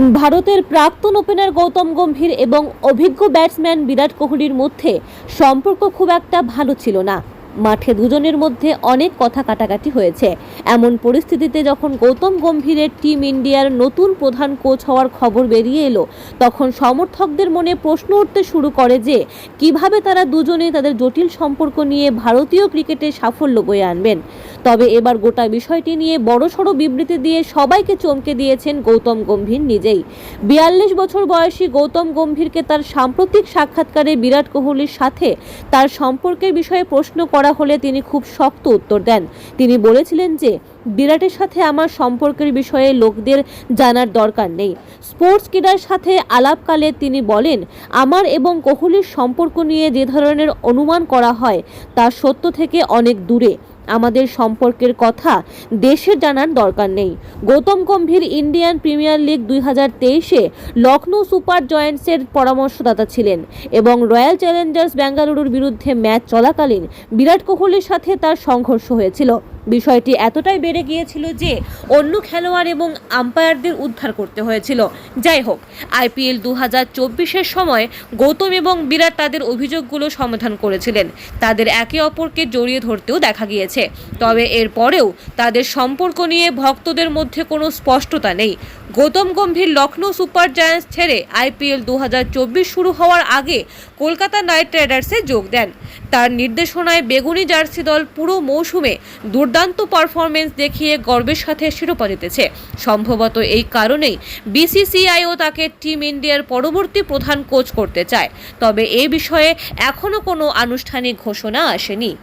ভারতের প্রাক্তন ওপেনার গৌতম গম্ভীর এবং অভিজ্ঞ ব্যাটসম্যান বিরাট কোহলির মধ্যে সম্পর্ক খুব একটা ভালো ছিল না। মাঠে দুজনের মধ্যে অনেক কথা কাটাকাটি হয়েছে। এমন পরিস্থিতিতে যখন গৌতম গম্ভীরের টিম ইন্ডিয়ার নতুন প্রধান কোচ হওয়ার খবর বেরিয়ে এলো, তখন সমর্থকদের মনে প্রশ্ন উঠতে শুরু করে যে, কীভাবে তারা দুজনে তাদের জটিল সম্পর্ক নিয়ে ভারতীয় ক্রিকেটে সাফল্য বয়ে আনবেন? তবে এবার গোটা বিষয়টি নিয়ে বড়সড় বিবৃতি দিয়ে সবাইকে চমকে দিয়েছেন গৌতম গম্ভীর নিজেই। বিয়াল্লিশ বছর বয়সী গৌতম গম্ভীরকে তার সাম্প্রতিক সাক্ষাৎকারে বিরাট কোহলির সাথে তার সম্পর্কের বিষয়ে প্রশ্ন করা হলে তিনি খুব শক্ত উত্তর দেন। তিনি বলেছিলেন যে, বিরাটের সাথে আমার সম্পর্কের বিষয়ে লোকদের জানার দরকার নেই। স্পোর্টস ক্রীড়ার সাথে আলাপকালে তিনি বলেন, আমার এবং কোহলির সম্পর্ক নিয়ে যে ধরনের অনুমান করা হয় তা সত্য থেকে অনেক দূরে। আমাদের সম্পর্কের কথা দেশের জানার দরকার নেই। Gautam Gambhir Indian premier league দুই হাজার তেইশে লখনৌ সুপার জয়েন্টসের পরামর্শদাতা ছিলেন এবং রয়্যাল চ্যালেঞ্জার্স বেঙ্গালুরুর বিরুদ্ধে ম্যাচ চলাকালীন বিরাট কোহলির সাথে তার সংঘর্ষ হয়েছিল। বিষয়টি এতটাই বেড়ে গিয়েছিল যে অন্য খেলোয়াড় এবং আম্পায়ারদের উদ্ধার করতে হয়েছিল। যাই হোক, আইপিএল দু হাজার চব্বিশের সময় গৌতম এবং বিরাট তাদের অভিযোগগুলো সমাধান করেছিলেন। তাদের একে অপরকে জড়িয়ে ধরতেও দেখা গিয়েছে। তবে এরপরেও তাদের সম্পর্ক নিয়ে ভক্তদের মধ্যে কোনো স্পষ্টতা নেই। গৌতম গম্ভীর লখনৌ সুপার জায়ান্টস ছেড়ে আইপিএল দু হাজার চব্বিশ শুরু হওয়ার আগে কলকাতা নাইট রাইডার্সে যোগ দেন। তার নির্দেশনায় বেগুনি জার্সি দল পুরো মৌসুমে দুর্দান্ত পারফরমেন্স দেখিয়ে গর্বের সাথে শিরোপা জিতেছে। সম্ভবত এই কারণেই বিসিসিআইও তাকে টিম ইন্ডিয়ার পরবর্তী প্রধান কোচ করতে চায়। তবে এ বিষয়ে এখনও কোনো আনুষ্ঠানিক ঘোষণা আসেনি।